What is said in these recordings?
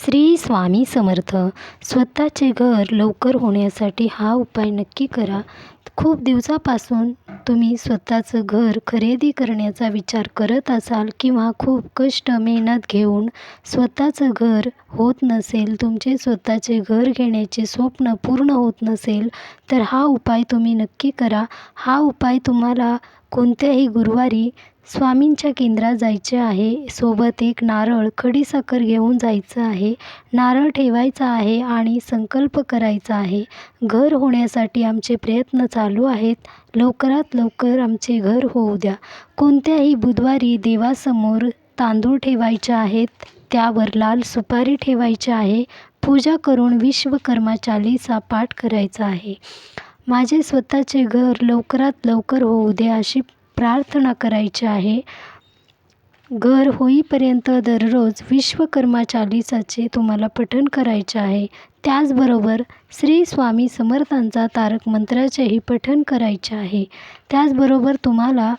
श्री स्वामी समर्थ. स्वतःचे घर लवकर होण्यासाठी हा उपाय नक्की करा. खूप दिवसापासून तुम्ही स्वतःचं घर खरेदी करण्याचा विचार करत असाल किंवा खूप कष्ट मेहनत घेऊन स्वतःचं घर होत नसेल तुमचे स्वतःचे घर घेण्याचे स्वप्न पूर्ण होत नसेल तर हा उपाय तुम्ही नक्की करा. हा उपाय तुम्हाला कोणत्याही गुरुवारी स्वामींच्या केंद्रात जायचे आहे सोबत एक नारळ खडीसाखर घेऊन जायचं आहे नारळ ठेवायचा आहे आणि संकल्प करायचा आहे. घर होण्यासाठी आमचे प्रयत्न चालू आहेत. लवकरात लवकर आमचे घर होऊ द्या. कोणत्याही बुधवारी देवासमोर तांदूळ ठेवायचे आहेत त्यावर लाल सुपारी ठेवायची आहे पूजा करून विश्वकर्मा चालीसा पाठ करायचा आहे. माझे स्वतःचे घर लवकरात लवकर होऊ दे अशी प्रार्थना करायची आहे. घर होईपर्यंत दररोज विश्वकर्मा चालीसाचे तुम्हाला पठण करायचे आहे. त्याचबरोबर श्री स्वामी समर्थांचा तारक मंत्राचेही पठण करायचे आहे. त्याचबरोबर तुम्हाला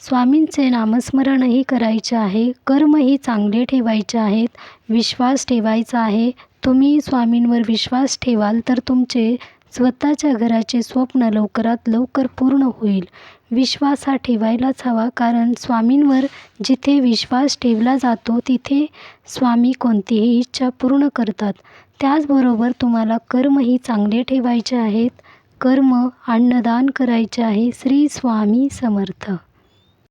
स्वामींचे नामस्मरणही करायचे आहे. कर्मही चांगले ठेवायचे आहेत. विश्वास ठेवायचा आहे. तुम्ही स्वामींवर विश्वास ठेवाल तर तुमचे स्वतःच्या घराचे स्वप्न लवकरात लवकर पूर्ण होईल. विश्वास हा ठेवायलाच हवा कारण स्वामींवर जिथे विश्वास ठेवला जातो तिथे स्वामी कोणतीही इच्छा पूर्ण करतात. त्याचबरोबर तुम्हाला कर्मही चांगले ठेवायचे आहेत. कर्म अन्नदान करायचे आहे श्री स्वामी समर्थ.